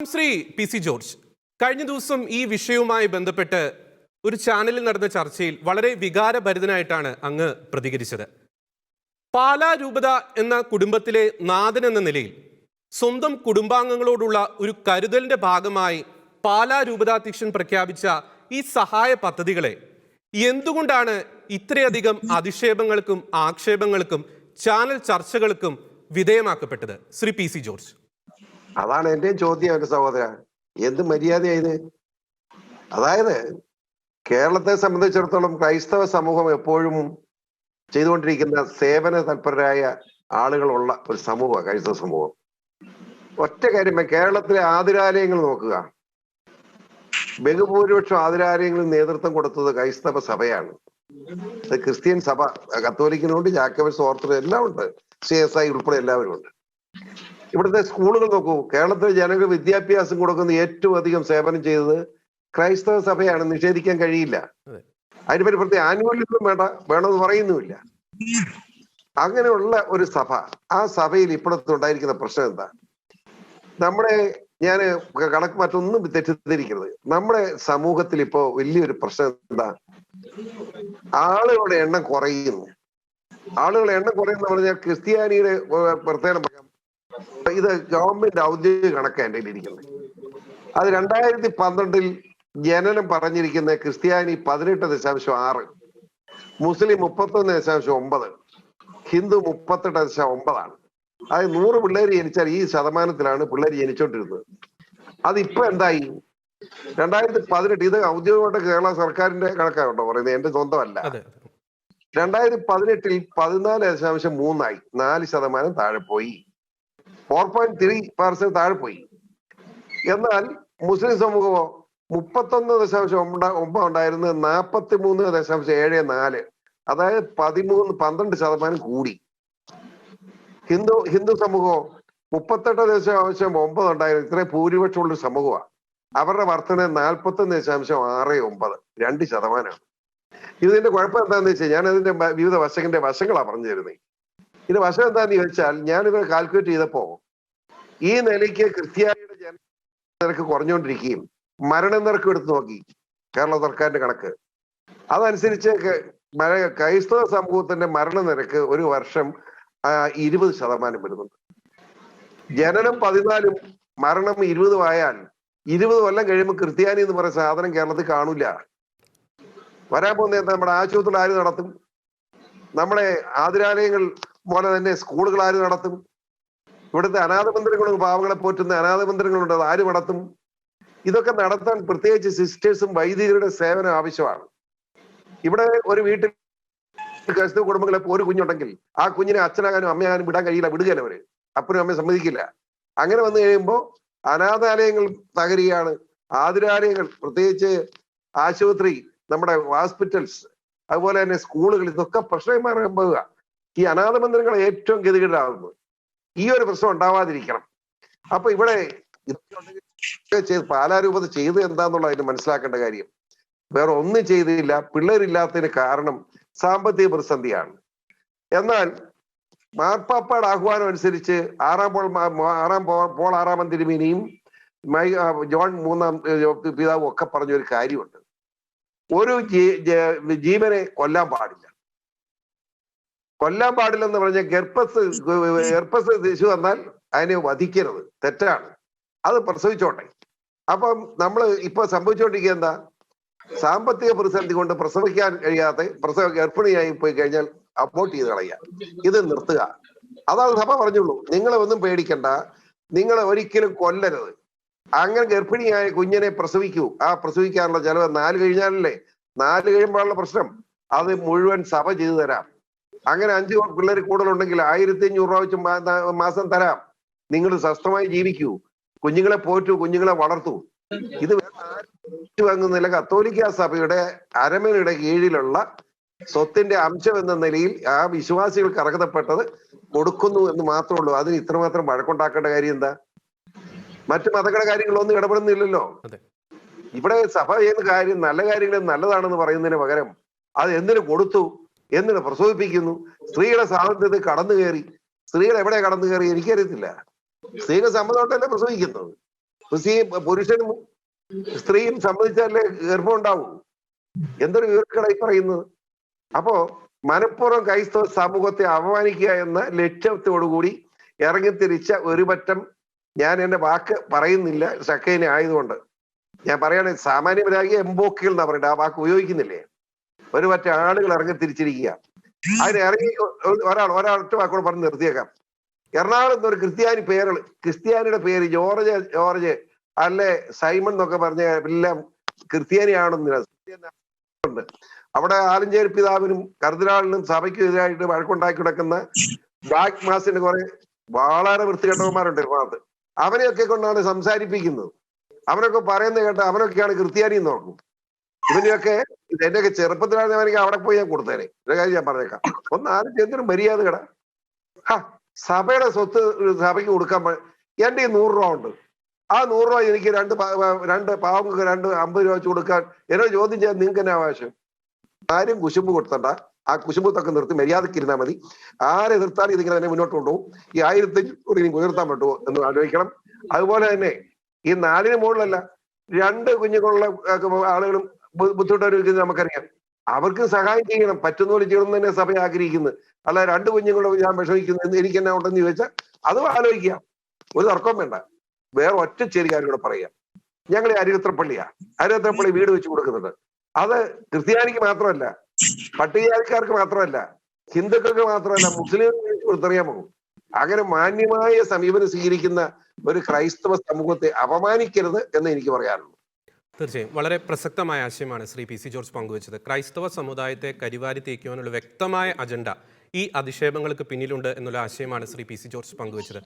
Shri P C George കഴിഞ്ഞ ദിവസം ഈ വിഷയവുമായി ബന്ധപ്പെട്ട് ഒരു ചാനലിൽ നടന്ന ചർച്ചയിൽ വളരെ വികാരഭരിതനായിട്ടാണ് അങ്ങ് പ്രതികരിച്ചത്. പാലാ രൂപത എന്ന കുടുംബത്തിലെ നാഥൻ എന്ന നിലയിൽ സ്വന്തം കുടുംബാംഗങ്ങളോടുള്ള ഒരു കരുതലിന്റെ ഭാഗമായി പാലാ രൂപതാധ്യക്ഷൻ പ്രഖ്യാപിച്ച ഈ സഹായ പദ്ധതികളെ എന്തുകൊണ്ടാണ് ഇത്രയധികം അധിക്ഷേപങ്ങൾക്കും ആക്ഷേപങ്ങൾക്കും ചാനൽ ചർച്ചകൾക്കും വിധേയമാക്കപ്പെട്ടത്? Shri P C George. അതാണ് എന്റെയും ചോദ്യം എന്റെ സഹോദര. എന്ത് മര്യാദയായത്? അതായത് കേരളത്തെ സംബന്ധിച്ചിടത്തോളം ക്രൈസ്തവ സമൂഹം എപ്പോഴും ചെയ്തുകൊണ്ടിരിക്കുന്ന സേവന തൽപരരായ ആളുകളുള്ള ഒരു സമൂഹമാണ് ക്രൈസ്തവ സമൂഹം. ഒറ്റ കാര്യം കേരളത്തിലെ ആതിരാലയങ്ങൾ നോക്കുക. ബഹുഭൂരിപക്ഷം ആതിരാലയങ്ങളിൽ നേതൃത്വം കൊടുത്തത് ക്രൈസ്തവ സഭയാണ്. ക്രിസ്ത്യൻ സഭ കത്തോലിക്കനുണ്ട് ജാക്കബസ് ഓർത്തർ എല്ലാം ഉണ്ട് സി എസ് ഐ ഉൾപ്പെടെ എല്ലാവരും ഉണ്ട് ഇവിടുത്തെ സ്കൂളുകൾ നോക്കൂ. കേരളത്തിലെ ജനങ്ങൾ വിദ്യാഭ്യാസം കൊടുക്കുന്ന ഏറ്റവും അധികം സേവനം ചെയ്തത് ക്രൈസ്തവ സഭയാണ്. നിഷേധിക്കാൻ കഴിയില്ല. അതെ. അതിന് പറ്റി പ്രത്യേക ആനുകൂല്യങ്ങളും വേണ്ട വേണമെന്ന് പറയുന്നുമില്ല. അങ്ങനെയുള്ള ഒരു സഭ ആ സഭയിൽ ഇപ്പോഴത്തെ ഉണ്ടായിരിക്കുന്ന പ്രശ്നം എന്താ? നമ്മുടെ ഞാൻ കണക്ക് മറ്റൊന്നും തെറ്റിദ്ധരിക്കരുത്. നമ്മുടെ സമൂഹത്തിൽ ഇപ്പോ വലിയൊരു പ്രശ്നം എന്താ? ആളുകളുടെ എണ്ണം കുറയുന്നു. ആളുകളുടെ എണ്ണം കുറയുന്ന പറഞ്ഞാൽ ക്രിസ്ത്യാനിയുടെ പ്രത്യേകം ഇത് ഗവൺമെന്റ് ഔദ്യോഗിക കണക്കാണ് എന്റെ ഇരിക്കുന്നത് അത് രണ്ടായിരത്തി പന്ത്രണ്ടിൽ ജനനം പറഞ്ഞിരിക്കുന്ന ക്രിസ്ത്യാനി പതിനെട്ട് ദശാംശം ആറ് മുസ്ലിം മുപ്പത്തൊന്ന് ദശാംശം ഒമ്പത് ഹിന്ദു മുപ്പത്തെട്ട് ദശാംശം ഒമ്പതാണ്. അത് നൂറ് പിള്ളേർ ജനിച്ചാൽ ഈ ശതമാനത്തിലാണ് പിള്ളേർ ജനിച്ചോണ്ടിരുന്നത്. അതിപ്പോ എന്തായി? രണ്ടായിരത്തി പതിനെട്ട് ഇത് ഔദ്യോഗികമായിട്ട് കേരള സർക്കാരിന്റെ കണക്കാട്ടോ പറയുന്നത് എന്റെ സ്വന്തമല്ല. രണ്ടായിരത്തി പതിനെട്ടിൽ പതിനാല് ദശാംശം മൂന്നായി നാല് ശതമാനം താഴെ പോയി ഫോർ പോയിന്റ് ത്രീ പെർസെന്റ് താഴെ പോയി എന്നാൽ മുസ്ലിം സമൂഹമോ മുപ്പത്തൊന്ന് ദശാംശം ഒമ്പ- ഒമ്പത് ഉണ്ടായിരുന്നത് നാൽപ്പത്തി മൂന്ന് ദശാംശം ഏഴ് നാല്. അതായത് പതിമൂന്ന് പന്ത്രണ്ട് ശതമാനം കൂടി. ഹിന്ദു ഹിന്ദു സമൂഹമോ മുപ്പത്തെട്ട് ദശാംശം ഒമ്പത് ഉണ്ടായിരുന്നു. ഇത്രയും ഭൂരിപക്ഷമുള്ള ഒരു സമൂഹമാണ് അവരുടെ വർധന നാൽപ്പത്തൊന്ന് ദശാംശം ആറ് ഒമ്പത്. രണ്ട് ശതമാനമാണ്. ഇതിന്റെ കുഴപ്പം എന്താണെന്ന് വെച്ചാൽ ഞാൻ അതിന്റെ വിവിധ വശങ്ങളുടെ വശങ്ങളാണ് പറഞ്ഞു തരുന്നത് ഇതിന്റെ വശം എന്താന്ന് ചോദിച്ചാൽ ഇവരെ കാൽക്കുലേറ്റ് ചെയ്തപ്പോ ഈ നിലയ്ക്ക് ക്രിസ്ത്യാനിയുടെ ജന നിരക്ക് കുറഞ്ഞുകൊണ്ടിരിക്കുകയും മരണനിരക്ക് എടുത്തു നോക്കി കേരള സർക്കാരിന്റെ കണക്ക്. അതനുസരിച്ച് ക്രൈസ്തവ സമൂഹത്തിന്റെ മരണനിരക്ക് ഒരു വർഷം ഇരുപത് ശതമാനം വരുന്നുണ്ട്. ജനനം പതിനാലും മരണം ഇരുപതും ആയാൽ ഇരുപത് കൊല്ലം കഴിയുമ്പോൾ ക്രിസ്ത്യാനി എന്ന് പറയുന്ന സാധനം കേരളത്തിൽ കാണൂല. വരാൻ പോകുന്ന എന്താ നമ്മുടെ ആശുപത്രികൾ ആര് നടത്തും? നമ്മുടെ ആതുരാലയങ്ങൾ പോലെ തന്നെ സ്കൂളുകൾ ആര് നടത്തും? ഇവിടുത്തെ അനാഥ മന്ദിരങ്ങളും പാവങ്ങളെ പോറ്റുന്ന അനാഥ മന്ദിരങ്ങളുണ്ട് അത് ആര് നടത്തും? ഇതൊക്കെ നടത്താൻ പ്രത്യേകിച്ച് സിസ്റ്റേഴ്സും വൈദികരുടെ സേവനം ആവശ്യമാണ്. ഇവിടെ ഒരു വീട്ടിൽ ക്രൈസ്തവ കുടുംബങ്ങളെ ഒരു കുഞ്ഞുണ്ടെങ്കിൽ ആ കുഞ്ഞിനെ അച്ഛനാകാനും അമ്മയാകാനും വിടാൻ കഴിയില്ല വിടുകയില്ല അവർ? അപ്പനും അമ്മയും സമ്മതിക്കില്ല. അങ്ങനെ വന്നു കഴിയുമ്പോൾ അനാഥാലയങ്ങൾ തകരുകയാണ്. ആതുരാലയങ്ങൾ പ്രത്യേകിച്ച് ആശുപത്രി നമ്മുടെ ഹോസ്പിറ്റൽസ് അതുപോലെ തന്നെ സ്കൂളുകൾ ഇതൊക്കെ പ്രശ്നമായി പോവുക ഈ അനാഥ മന്ദിരങ്ങൾ ഏറ്റവും ഗതികേടാകുന്നത്. ഈ ഒരു പ്രശ്നം ഉണ്ടാവാതിരിക്കണം. അപ്പൊ ഇവിടെ ചെയ്ത് പാലാരൂപത ചെയ്ത് എന്താന്നുള്ള അതിന് മനസ്സിലാക്കേണ്ട കാര്യം. വേറെ ഒന്നും ചെയ്തില്ല. പിള്ളേരില്ലാത്തതിന് കാരണം സാമ്പത്തിക പ്രതിസന്ധിയാണ്. എന്നാൽ മാർപ്പാപ്പയുടെ ആഹ്വാനം അനുസരിച്ച് ആറാം പോൾ ആറാം പോൾ ആറാമൻ തിരുമേനിയും മൈ ജോൺ മൂന്നാം പിതാവും ഒക്കെ പറഞ്ഞ ഒരു കാര്യമുണ്ട് ഒരു ജീവനെ കൊല്ലാൻ പാടില്ല. കൊല്ലാൻ പാടില്ലെന്ന് പറഞ്ഞ ഗർഭസ് ഗർഭസ് ശിശു വന്നാൽ അതിനെ വധിക്കരുത്. തെറ്റാണ്. അത് പ്രസവിച്ചോട്ടെ. അപ്പം നമ്മൾ ഇപ്പൊ സംഭവിച്ചുകൊണ്ടിരിക്കുക എന്താ? സാമ്പത്തിക പ്രതിസന്ധി കൊണ്ട് പ്രസവിക്കാൻ കഴിയാതെ പ്രസവ ഗർഭിണിയായി പോയി കഴിഞ്ഞാൽ അബോർട്ട് ചെയ്ത് കളയുക. ഇത് നിർത്തുക. അതാണ് സഭ പറഞ്ഞുള്ളൂ. നിങ്ങളെ ഒന്നും പേടിക്കണ്ട. നിങ്ങളെ ഒരിക്കലും കൊല്ലരുത്. അങ്ങനെ ഗർഭിണിയായ കുഞ്ഞിനെ പ്രസവിക്കൂ. ആ പ്രസവിക്കാനുള്ള ചെലവ് നാല് കഴിഞ്ഞാലല്ലേ? നാല് കഴിയുമ്പോഴുള്ള പ്രശ്നം. അത് മുഴുവൻ സഭ ചെയ്തു തരാം. അങ്ങനെ അഞ്ച് പിള്ളേർ കൂടുതലുണ്ടെങ്കിൽ ആയിരത്തി അഞ്ഞൂറ് രൂപ വെച്ച് മാസം തരാം. നിങ്ങൾ സ്വസ്ഥമായി ജീവിക്കൂ. കുഞ്ഞുങ്ങളെ പോറ്റു കുഞ്ഞുങ്ങളെ വളർത്തൂ. ഇത് വാങ്ങുന്നില്ല. കത്തോലിക്ക സഭയുടെ അരമനയുടെ കീഴിലുള്ള സ്വത്തിന്റെ അംശം എന്ന നിലയിൽ ആ വിശ്വാസികൾക്ക് അർഹതപ്പെട്ടത് കൊടുക്കുന്നു എന്ന് മാത്രമേ ഉള്ളൂ. അതിന് ഇത്രമാത്രം വഴക്കുണ്ടാക്കേണ്ട കാര്യം എന്താ? മറ്റു മതങ്ങളുടെ കാര്യങ്ങളൊന്നും ഇടപെടുന്നില്ലല്ലോ. ഇവിടെ സഭ ചെയ്യുന്ന കാര്യം നല്ല കാര്യങ്ങൾ നല്ലതാണെന്ന് പറയുന്നതിന് പകരം അത് എന്തിനു കൊടുത്തു? എന്തിനു പ്രസവിപ്പിക്കുന്നു സ്ത്രീയുടെ സ്വാതന്ത്ര്യത്തിൽ കടന്നു കയറി. സ്ത്രീകൾ എവിടെ കടന്നു കയറി എനിക്കറിയത്തില്ല. സ്ത്രീയുടെ സമ്മതമായിട്ടല്ലേ പ്രസവിക്കുന്നത് പുരുഷനും സ്ത്രീയും സമ്മതിച്ചാലേ ഗർഭം ഉണ്ടാവും. എന്തൊരു വിവരക്കടായി പറയുന്നത്? അപ്പോ മനഃപൂർവം ക്രൈസ്തവ സമൂഹത്തെ അപമാനിക്കുക എന്ന ലക്ഷ്യത്തോടുകൂടി ഇറങ്ങിത്തിരിച്ച ഒരു പറ്റം ഞാൻ എന്റെ വാക്ക് പറയുന്നില്ല. ശക്കൈനെ ആയതുകൊണ്ട്. ഞാൻ പറയുകയാണെങ്കിൽ സാമാന്യപരാഗി എംബോക്കിൽ എന്നാ പറയട്ടെ ആ വാക്ക് ഉപയോഗിക്കുന്നില്ലേ? ഒരു മറ്റേ ആളുകൾ ഇറങ്ങിത്തിരിച്ചിരിക്കുക അതിന് ഇറങ്ങി ഒരാൾ ഒറ്റ വാക്കോട് പറഞ്ഞ് നിർത്തിയേക്കാം. എറണാകുളത്ത് ഒരു ക്രിസ്ത്യാനി പേരുകൾ ക്രിസ്ത്യാനിയുടെ പേര് ജോർജ് ജോർജ് അല്ലെ സൈമൺ എന്നൊക്കെ പറഞ്ഞ എല്ലാം ക്രിസ്ത്യാനിയാണെന്ന് ഉണ്ട്. അവിടെ ആലഞ്ചേരി പിതാവിനും കർദിനാളിനും സഭയ്ക്കും എതിരായിട്ട് വഴക്കുണ്ടാക്കി കിടക്കുന്ന ബാക്ക് മാസിന്റെ കുറെ വളരെ വൃത്തികെട്ടവന്മാരുണ്ട് എറണാകുളത്ത്. അവനെയൊക്കെ കൊണ്ടാണ് സംസാരിപ്പിക്കുന്നത്. അവനൊക്കെ പറയുന്നത് കേട്ട അവനൊക്കെയാണ് ക്രിസ്ത്യാനി എന്ന് നോക്കും ഇവനെയൊക്കെ എന്റെയൊക്കെ ചെറുപ്പത്തിലാണെങ്കിൽ അവനക്ക് അവിടെ പോയി ഞാൻ കൊടുത്തേനെ. ഒരു കാര്യം ഞാൻ പറഞ്ഞേക്കാം. ഒന്ന് ആരും എന്തിനും മര്യാദ കട സഭയുടെ സ്വത്ത് സഭയ്ക്ക് കൊടുക്കാൻ എന്റെ ഈ നൂറ് രൂപ ഉണ്ട്. ആ നൂറ് രൂപ എനിക്ക് രണ്ട് രണ്ട് പാവങ്ങൾക്ക് രണ്ട് അമ്പത് രൂപ വെച്ച് കൊടുക്കാൻ എന്നോട് ചോദ്യം ചെയ്യാൻ നിങ്ങൾക്ക് തന്നെ ആവശ്യം? ആരും കുശുമ്പ് കൊടുത്തണ്ട. ആ കുശുമ്പത്തൊക്കെ നിർത്തി മര്യാദയ്ക്ക് ഇരുന്നാൽ മതി. ആരെ എതിർത്താലും ഇതിങ്ങനെ തന്നെ മുന്നോട്ട് കൊണ്ടുപോകും. ഈ ആയിരത്തി അഞ്ഞൂറ് ഇനി ഉയർത്താൻ പറ്റുമോ എന്ന് ആലോചിക്കണം. അതുപോലെ തന്നെ ഈ നാലിന് മുകളിലല്ല രണ്ട് കുഞ്ഞുങ്ങളുള്ള ആളുകളും ബു- ബുദ്ധിമുട്ട് അനുഭവിക്കുന്നത് നമുക്കറിയാം. അവർക്ക് സഹായം ചെയ്യണം. പറ്റുന്ന പോലെ ചെയ്യണം തന്നെ സഭ ആഗ്രഹിക്കുന്നത്. അല്ല രണ്ട് കുഞ്ഞുങ്ങളെ ഞാൻ വിഷമിക്കുന്നു എന്ന് എനിക്ക് എന്നാ ഉണ്ടെന്ന് ചോദിച്ചാൽ അതും ആലോചിക്കാം ഒരു തർക്കവും വേണ്ട. വേറെ ഒറ്റ ചെറിയ കാര്യം കൂടെ പറയാം. ഞങ്ങൾ അരികത്രപ്പള്ളിയാ. അരികത്രപ്പള്ളി വീട് വെച്ച് കൊടുക്കുന്നുണ്ട്. അത് ക്രിസ്ത്യാനിക്ക് മാത്രമല്ല പട്ടികജാതിക്കാർക്ക് മാത്രമല്ല ഹിന്ദുക്കൾക്ക് മാത്രമല്ല മുസ്ലിം കൊടുത്തറിയാമോ അങ്ങനെ മാന്യമായ സമീപനം സ്വീകരിക്കുന്ന ഒരു ക്രൈസ്തവ സമൂഹത്തെ അപമാനിക്കരുത് എന്ന് എനിക്ക് പറയാനുള്ളൂ. തീർച്ചയായും. വളരെ പ്രസക്തമായ ആശയമാണ് ശ്രീ പി സി ജോർജ് പങ്കുവച്ചത്. ക്രൈസ്തവ സമുദായത്തെ കരിവാരി തേക്കുവാനുള്ള വ്യക്തമായ അജണ്ട ഈ അധിക്ഷേപങ്ങൾക്ക് പിന്നിലുണ്ട് എന്നുള്ള ആശയമാണ് ശ്രീ പി സി ജോർജ് പങ്കുവച്ചത്.